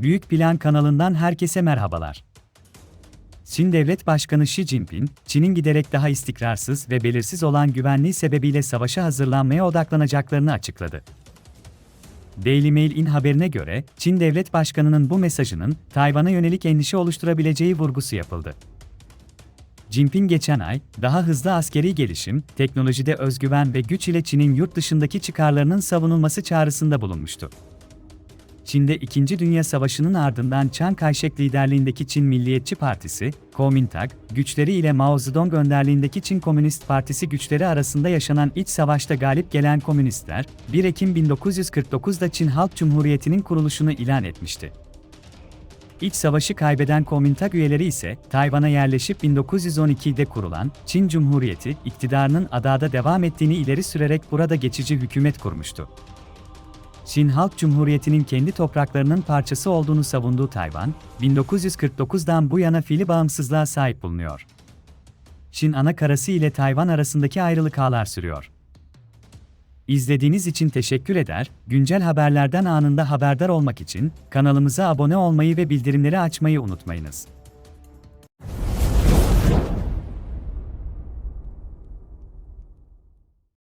Büyük Plan kanalından herkese merhabalar. Çin Devlet Başkanı Xi Jinping, Çin'in giderek daha istikrarsız ve belirsiz olan güvenliği sebebiyle savaşa hazırlanmaya odaklanacaklarını açıkladı. Daily Mail'in haberine göre, Çin Devlet Başkanı'nın bu mesajının Tayvan'a yönelik endişe oluşturabileceği vurgusu yapıldı. Jinping geçen ay, daha hızlı askeri gelişim, teknolojide özgüven ve güç ile Çin'in yurt dışındaki çıkarlarının savunulması çağrısında bulunmuştu. Çin'de 2. Dünya Savaşı'nın ardından Chiang Kai-shek liderliğindeki Çin Milliyetçi Partisi, Kuomintang, güçleri ile Mao Zedong önderliğindeki Çin Komünist Partisi güçleri arasında yaşanan iç savaşta galip gelen komünistler, 1 Ekim 1949'da Çin Halk Cumhuriyeti'nin kuruluşunu ilan etmişti. İç savaşı kaybeden Kuomintang üyeleri ise Tayvan'a yerleşip 1912'de kurulan Çin Cumhuriyeti iktidarının adada devam ettiğini ileri sürerek burada geçici hükümet kurmuştu. Çin Halk Cumhuriyeti'nin kendi topraklarının parçası olduğunu savunduğu Tayvan, 1949'dan bu yana fiili bağımsızlığa sahip bulunuyor. Çin ana karası ile Tayvan arasındaki ayrılık ağlar sürüyor. İzlediğiniz için teşekkür eder, güncel haberlerden anında haberdar olmak için kanalımıza abone olmayı ve bildirimleri açmayı unutmayınız.